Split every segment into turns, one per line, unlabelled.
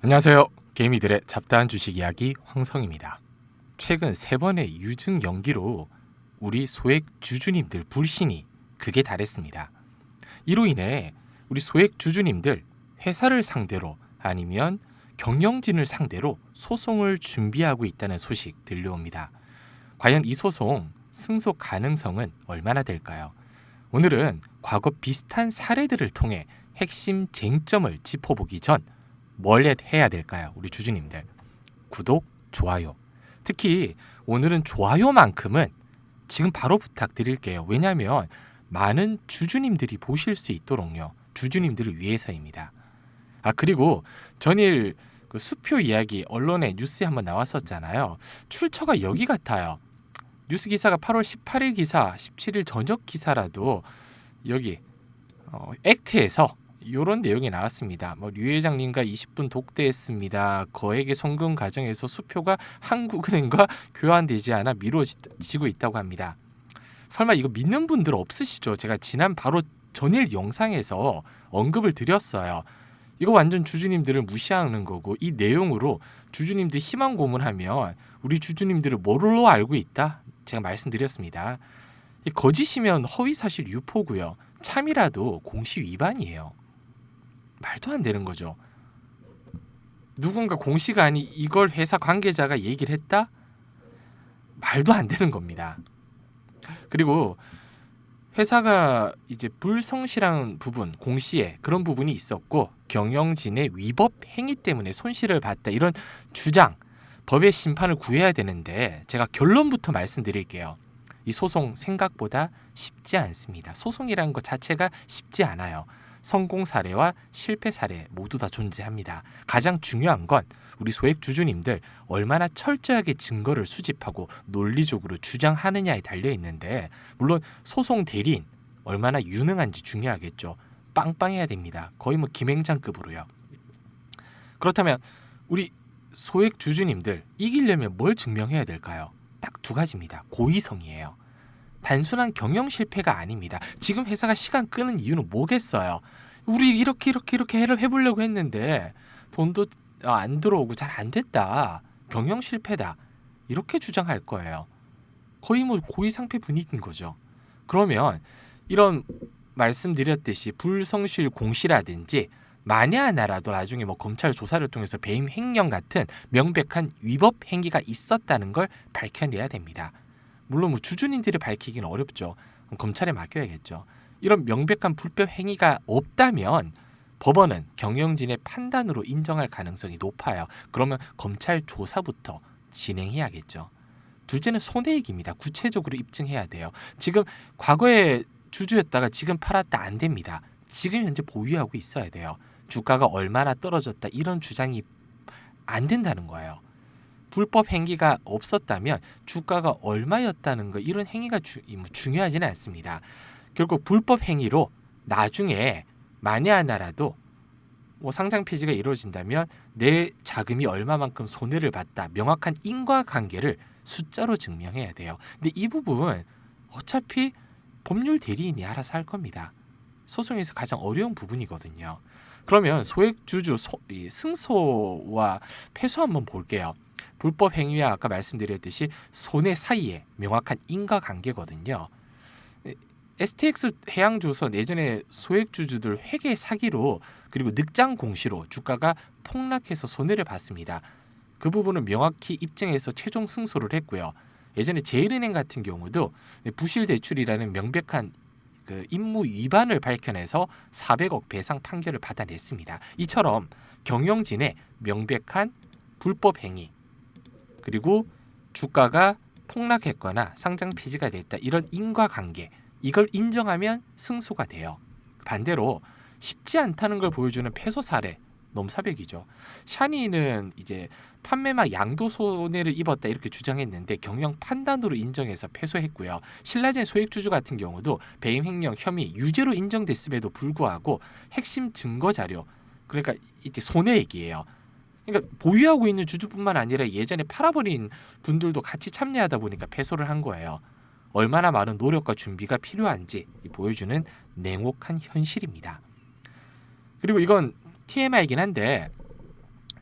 안녕하세요. 개미들의 잡다한 주식 이야기 황성입니다. 최근 세 번의 유증 연기로 우리 소액 주주님들 불신이 극에 달했습니다. 이로 인해 우리 소액 주주님들 회사를 상대로 아니면 경영진을 상대로 소송을 준비하고 있다는 소식 들려옵니다. 과연 이 소송 승소 가능성은 얼마나 될까요? 오늘은 과거 비슷한 사례들을 통해 핵심 쟁점을 짚어보기 전 뭘 해야 될까요? 우리 주주님들. 구독, 좋아요. 특히 오늘은 좋아요만큼은 지금 바로 부탁드릴게요. 왜냐하면 많은 주주님들이 보실 수 있도록요. 주주님들을 위해서입니다. 아 그리고 전일 그 수표 이야기 언론에 뉴스에 한번 나왔었잖아요. 출처가 여기 같아요. 뉴스 기사가 8월 18일 기사, 17일 저녁 기사라도 여기 어, 액트에서 이런 내용이 나왔습니다. 뭐류 회장님과 20분 독대했습니다. 거액의 송금 과정에서 수표가 한국은행과 교환되지 않아 미뤄지고 있다고 합니다. 설마 이거 믿는 분들 없으시죠? 제가 지난 바로 전일 영상에서 언급을 드렸어요. 이거 완전 주주님들을 무시하는 거고 이 내용으로 주주님들 희망 고문하면 우리 주주님들을 뭐로 알고 있다? 제가 말씀드렸습니다. 거짓이면 허위 사실 유포고요. 참이라도 공시 위반이에요. 말도 안 되는 거죠. 누군가 공시가 아니 이걸 회사 관계자가 얘기를 했다? 말도 안 되는 겁니다. 그리고 회사가 이제 불성실한 부분, 공시에 그런 부분이 있었고 경영진의 위법 행위 때문에 손실을 봤다 이런 주장, 법의 심판을 구해야 되는데 제가 결론부터 말씀드릴게요. 이 소송 생각보다 쉽지 않습니다. 소송이라는 것 자체가 쉽지 않아요. 성공 사례와 실패 사례 모두 다 존재합니다. 가장 중요한 건 우리 소액 주주님들 얼마나 철저하게 증거를 수집하고 논리적으로 주장하느냐에 달려 있는데 물론 소송 대리인 얼마나 유능한지 중요하겠죠. 빵빵해야 됩니다. 거의 뭐 김행장급으로요. 그렇다면 우리 소액 주주님들 이기려면 뭘 증명해야 될까요? 딱 두 가지입니다. 고의성이에요. 단순한 경영 실패가 아닙니다. 지금 회사가 시간 끄는 이유는 뭐겠어요? 우리 이렇게 이렇게 이렇게 해를 해보려고 했는데 돈도 안 들어오고 잘 안 됐다. 경영 실패다. 이렇게 주장할 거예요. 거의 뭐 고의 상패 분위기인 거죠. 그러면 이런 말씀드렸듯이 불성실 공시라든지 만에 하나라도 나중에 뭐 검찰 조사를 통해서 배임 횡령 같은 명백한 위법 행위가 있었다는 걸 밝혀내야 됩니다. 물론 뭐 주주님들이 밝히기는 어렵죠. 검찰에 맡겨야겠죠. 이런 명백한 불법 행위가 없다면 법원은 경영진의 판단으로 인정할 가능성이 높아요. 그러면 검찰 조사부터 진행해야겠죠. 둘째는 손해액입니다. 구체적으로 입증해야 돼요. 지금 과거에 주주였다가 지금 팔았다 안 됩니다. 지금 현재 보유하고 있어야 돼요. 주가가 얼마나 떨어졌다 이런 주장이 안 된다는 거예요. 불법 행위가 없었다면 주가가 얼마였다는 거 이런 행위가 주, 뭐 중요하지는 않습니다. 결국 불법 행위로 나중에 만에 하나라도 뭐 상장 폐지가 이루어진다면 내 자금이 얼마만큼 손해를 봤다 명확한 인과관계를 숫자로 증명해야 돼요. 근데 이 부분 어차피 법률 대리인이 알아서 할 겁니다. 소송에서 가장 어려운 부분이거든요. 그러면 소액 주주 소, 승소와 패소 한번 볼게요. 불법 행위와 아까 말씀드렸듯이 손해 사이에 명확한 인과관계거든요. STX 해양조선 예전에 소액주주들 회계 사기로 그리고 늑장 공시로 주가가 폭락해서 손해를 봤습니다. 그 부분은 명확히 입증해서 최종 승소를 했고요. 예전에 제일은행 같은 경우도 부실 대출이라는 명백한 그 임무 위반을 밝혀내서 400억 배상 판결을 받아냈습니다. 이처럼 경영진의 명백한 불법 행위 그리고 주가가 폭락했거나 상장 폐지가 됐다 이런 인과관계 이걸 인정하면 승소가 돼요. 반대로 쉽지 않다는 걸 보여주는 패소 사례 넘사벽이죠. 샤니는 이제 판매막 양도 손해를 입었다 이렇게 주장했는데 경영 판단으로 인정해서 패소했고요. 신라젠 소액주주 같은 경우도 배임 횡령 혐의 유죄로 인정됐음에도 불구하고 핵심 증거 자료 그러니까 이게 손해액이에요. 그러니까 보유하고 있는 주주뿐만 아니라 예전에 팔아버린 분들도 같이 참여하다 보니까 패소를 한 거예요. 얼마나 많은 노력과 준비가 필요한지 보여주는 냉혹한 현실입니다. 그리고 이건 TMI이긴 한데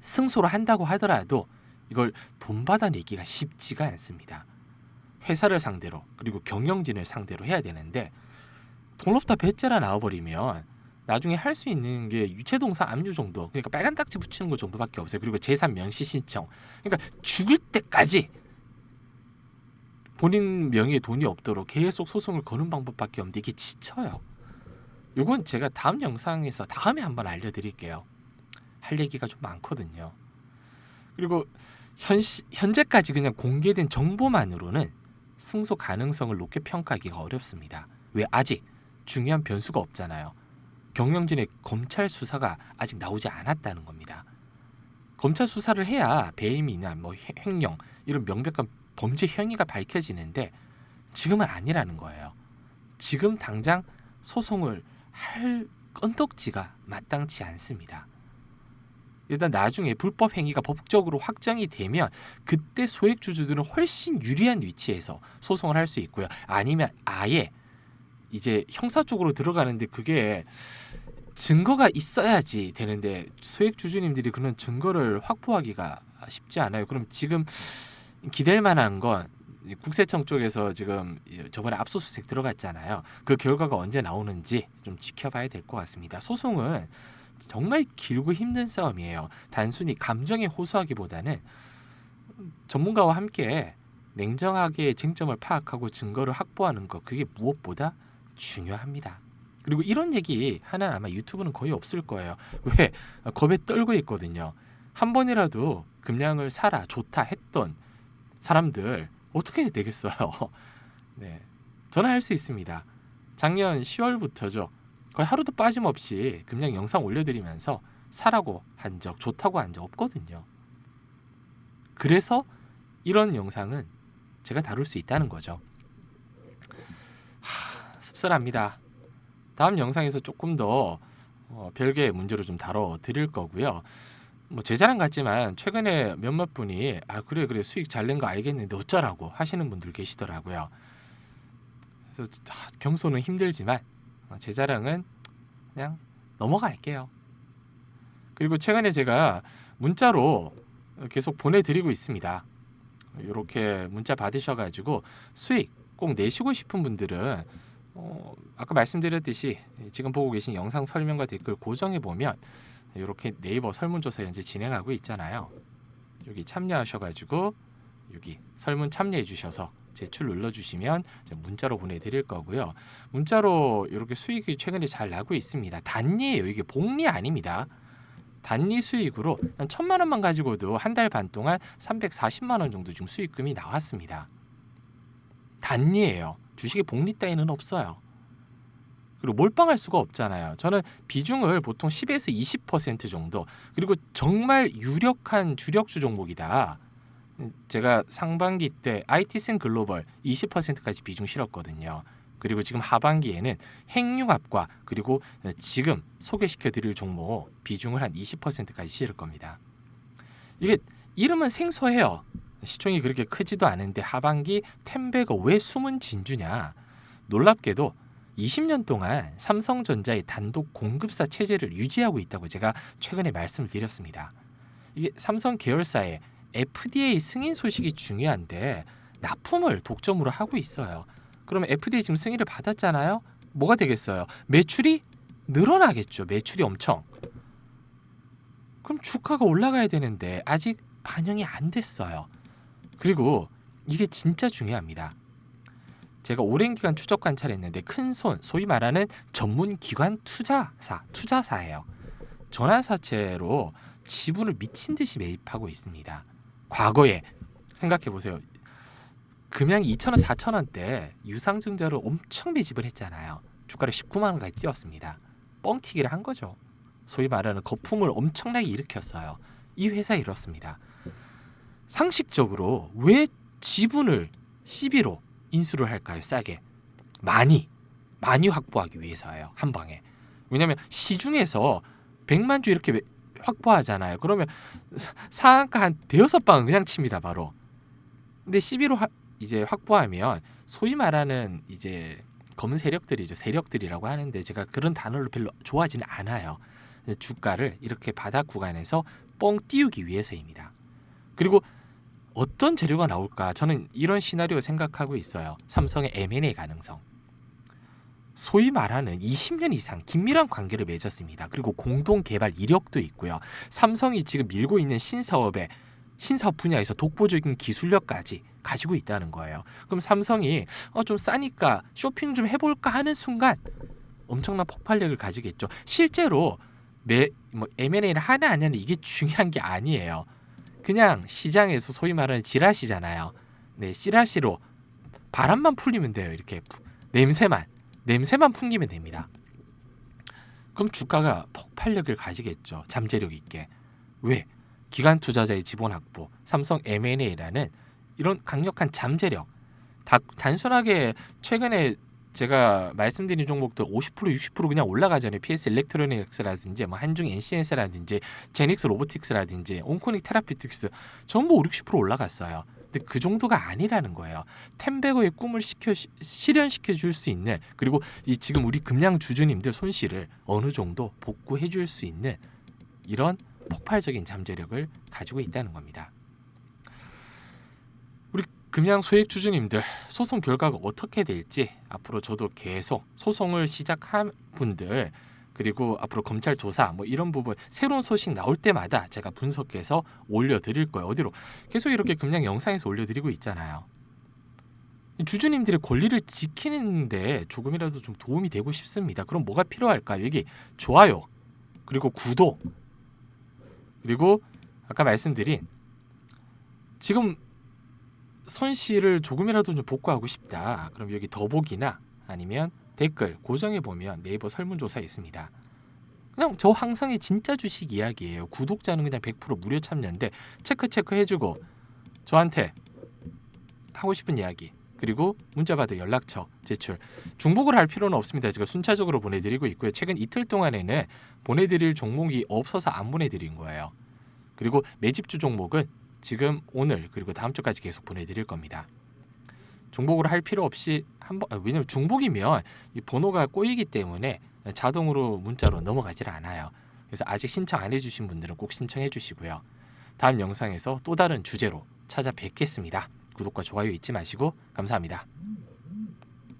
승소를 한다고 하더라도 이걸 돈 받아내기가 쉽지가 않습니다. 회사를 상대로 그리고 경영진을 상대로 해야 되는데 돈 없다 배째라 나와버리면 나중에 할 수 있는 게 유체동사 압류 정도 그러니까 빨간 딱지 붙이는 거 정도밖에 없어요. 그리고 재산 명시 신청 그러니까 죽을 때까지 본인 명의에 돈이 없도록 계속 소송을 거는 방법밖에 없는데 이게 지쳐요. 요건 제가 다음 영상에서 다음에 한번 알려드릴게요. 할 얘기가 좀 많거든요. 그리고 현, 현재까지 그냥 공개된 정보만으로는 승소 가능성을 높게 평가하기가 어렵습니다. 왜 아직 중요한 변수가 없잖아요. 경영진의 검찰 수사가 아직 나오지 않았다는 겁니다. 검찰 수사를 해야 배임이나 뭐 해- 횡령 이런 명백한 범죄 행위가 밝혀지는데 지금은 아니라는 거예요. 지금 당장 소송을 할 건덕지가 마땅치 않습니다. 일단 나중에 불법 행위가 법적으로 확정이 되면 그때 소액 주주들은 훨씬 유리한 위치에서 소송을 할 수 있고요. 아니면 아예 이제 형사 쪽으로 들어가는데 그게 증거가 있어야지 되는데 소액 주주님들이 그런 증거를 확보하기가 쉽지 않아요. 그럼 지금 기댈 만한 건 국세청 쪽에서 지금 저번에 압수수색 들어갔잖아요. 그 결과가 언제 나오는지 좀 지켜봐야 될 것 같습니다. 소송은 정말 길고 힘든 싸움이에요. 단순히 감정에 호소하기보다는 전문가와 함께 냉정하게 쟁점을 파악하고 증거를 확보하는 것 그게 무엇보다 중요합니다. 그리고 이런 얘기 하나 아마 유튜브는 거의 없을 거예요. 왜 겁에 떨고 있거든요. 한 번이라도 금량을 사라 좋다 했던 사람들 어떻게 되겠어요? 네, 저는 할 수 있습니다. 작년 10월부터죠. 거의 하루도 빠짐없이 금량 영상 올려드리면서 사라고 한 적, 좋다고 한 적 없거든요. 그래서 이런 영상은 제가 다룰 수 있다는 거죠. 하, 씁쓸합니다. 다음 영상에서 조금 더 어, 별개의 문제로 좀 다뤄 드릴 거고요. 뭐 제 자랑 같지만 최근에 몇몇 분이 아 그래 그래 수익 잘 낸 거 알겠는데 어쩌라고 하시는 분들 계시더라고요. 그래서 아, 경소는 힘들지만 어, 제 자랑은 그냥 넘어갈게요. 그리고 최근에 제가 문자로 계속 보내드리고 있습니다. 이렇게 문자 받으셔가지고 수익 꼭 내시고 싶은 분들은 어, 아까 말씀드렸듯이 지금 보고 계신 영상 설명과 댓글 고정해 보면 이렇게 네이버 설문조사 현재 진행하고 있잖아요. 여기 참여하셔가지고 여기 설문 참여해 주셔서 제출 눌러주시면 문자로 보내드릴 거고요. 문자로 이렇게 수익이 최근에 잘 나고 있습니다. 단리예요. 이게 복리 아닙니다. 단리 수익으로 한 천만 원만 가지고도 한 달 반 동안 340만 원 정도 지금 수익금이 나왔습니다. 단리예요. 주식에 복리 따위는 없어요. 그리고 몰빵할 수가 없잖아요. 저는 비중을 보통 10에서 20% 정도 그리고 정말 유력한 주력주 종목이다. 제가 상반기 때 IT센 글로벌 20%까지 비중 실었거든요. 그리고 지금 하반기에는 핵융합과 그리고 지금 소개시켜 드릴 종목 비중을 한 20%까지 실을 겁니다. 이게 이름은 생소해요. 시총이 그렇게 크지도 않은데 하반기 템베가 왜 숨은 진주냐? 놀랍게도 20년 동안 삼성전자의 단독 공급사 체제를 유지하고 있다고 제가 최근에 말씀을 드렸습니다. 이게 삼성 계열사의 FDA 승인 소식이 중요한데 납품을 독점으로 하고 있어요. 그러면 FDA 지금 승인을 받았잖아요. 뭐가 되겠어요? 매출이 늘어나겠죠. 매출이 엄청. 그럼 주가가 올라가야 되는데 아직 반영이 안 됐어요. 그리고 이게 진짜 중요합니다. 제가 오랜 기간 추적 관찰했는데 큰 손, 소위 말하는 전문 기관 투자사, 투자사예요. 전환사채로 지분을 미친 듯이 매입하고 있습니다. 과거에 생각해 보세요. 금양 2천 원, 4천 원대 유상증자로 엄청 매집을 했잖아요. 주가를 19만 원까지 뛰었습니다. 뻥튀기를 한 거죠. 소위 말하는 거품을 엄청나게 일으켰어요. 이 회사 이렇습니다. 상식적으로 왜 지분을 CB로 인수를 할까요? 싸게 많이 많이 확보하기 위해서예요. 한 방에. 왜냐하면 시중에서 100만 주 이렇게 확보하잖아요. 그러면 상한가 한 대여섯 방은 그냥 칩니다, 바로. 근데 12로 하, 이제 확보하면 소위 말하는 이제 검은 세력들이죠. 세력들이라고 하는데 제가 그런 단어를 별로 좋아하지는 않아요. 주가를 이렇게 바닥 구간에서 뻥 띄우기 위해서입니다. 그리고 어떤 재료가 나올까? 저는 이런 시나리오 생각하고 있어요. 삼성의 M&A 가능성. 소위 말하는 20년 이상 긴밀한 관계를 맺었습니다. 그리고 공동 개발 이력도 있고요. 삼성이 지금 밀고 있는 신사업에 신사업 분야에서 독보적인 기술력까지 가지고 있다는 거예요. 그럼 삼성이 어, 좀 싸니까 쇼핑 좀 해볼까 하는 순간 엄청난 폭발력을 가지겠죠. 실제로 매, 뭐 M&A를 하나 안 하는 이게 중요한 게 아니에요. 그냥 시장에서 소위 말하는 지라시잖아요. 네, 씨라시로 바람만 풀리면 돼요. 이렇게 푸- 냄새만 냄새만 풍기면 됩니다. 그럼 주가가 폭발력을 가지겠죠. 잠재력 있게. 왜? 기관 투자자의 지분 확보, 삼성 M&A라는 이런 강력한 잠재력. 다, 단순하게 최근에 제가 말씀드린 종목들 50% 60% 그냥 올라가잖아요. PS 일렉트로닉스라든지 뭐 한중 NCS라든지 제닉스 로보틱스라든지 온코닉 테라피틱스 전부 5, 60% 올라갔어요. 근데 그 정도가 아니라는 거예요. 템베거의 꿈을 시켜 시- 실현시켜 줄 수 있는 그리고 이 지금 우리 금양 주주님들 손실을 어느 정도 복구해 줄 수 있는 이런 폭발적인 잠재력을 가지고 있다는 겁니다. 금양 소액 주주님들 소송 결과가 어떻게 될지 앞으로 저도 계속 소송을 시작한 분들 그리고 앞으로 검찰 조사 뭐 이런 부분 새로운 소식 나올 때마다 제가 분석해서 올려드릴 거예요. 어디로 계속 이렇게 금양 영상에서 올려드리고 있잖아요. 이 주주님들의 권리를 지키는데 조금이라도 좀 도움이 되고 싶습니다. 그럼 뭐가 필요할까요? 여기 좋아요 그리고 구독 그리고 아까 말씀드린 지금 손실을 조금이라도 좀 복구하고 싶다. 그럼 여기 더보기나 아니면 댓글 고정해 보면 네이버 설문조사 있습니다. 그냥 저 항상의 진짜 주식 이야기예요. 구독자는 그냥 100% 무료 참여인데 체크 체크 해주고 저한테 하고 싶은 이야기 그리고 문자 받을 연락처 제출 중복을 할 필요는 없습니다. 제가 순차적으로 보내드리고 있고요. 최근 이틀 동안에는 보내드릴 종목이 없어서 안 보내드린 거예요. 그리고 매집주 종목은 지금 오늘 그리고 다음 주까지 계속 보내드릴 겁니다. 중복으로 할 필요 없이 한번 아, 왜냐면 중복이면 이 번호가 꼬이기 때문에 자동으로 문자로 넘어가질 않아요. 그래서 아직 신청 안 해주신 분들은 꼭 신청해 주시고요. 다음 영상에서 또 다른 주제로 찾아뵙겠습니다. 구독과 좋아요 잊지 마시고 감사합니다.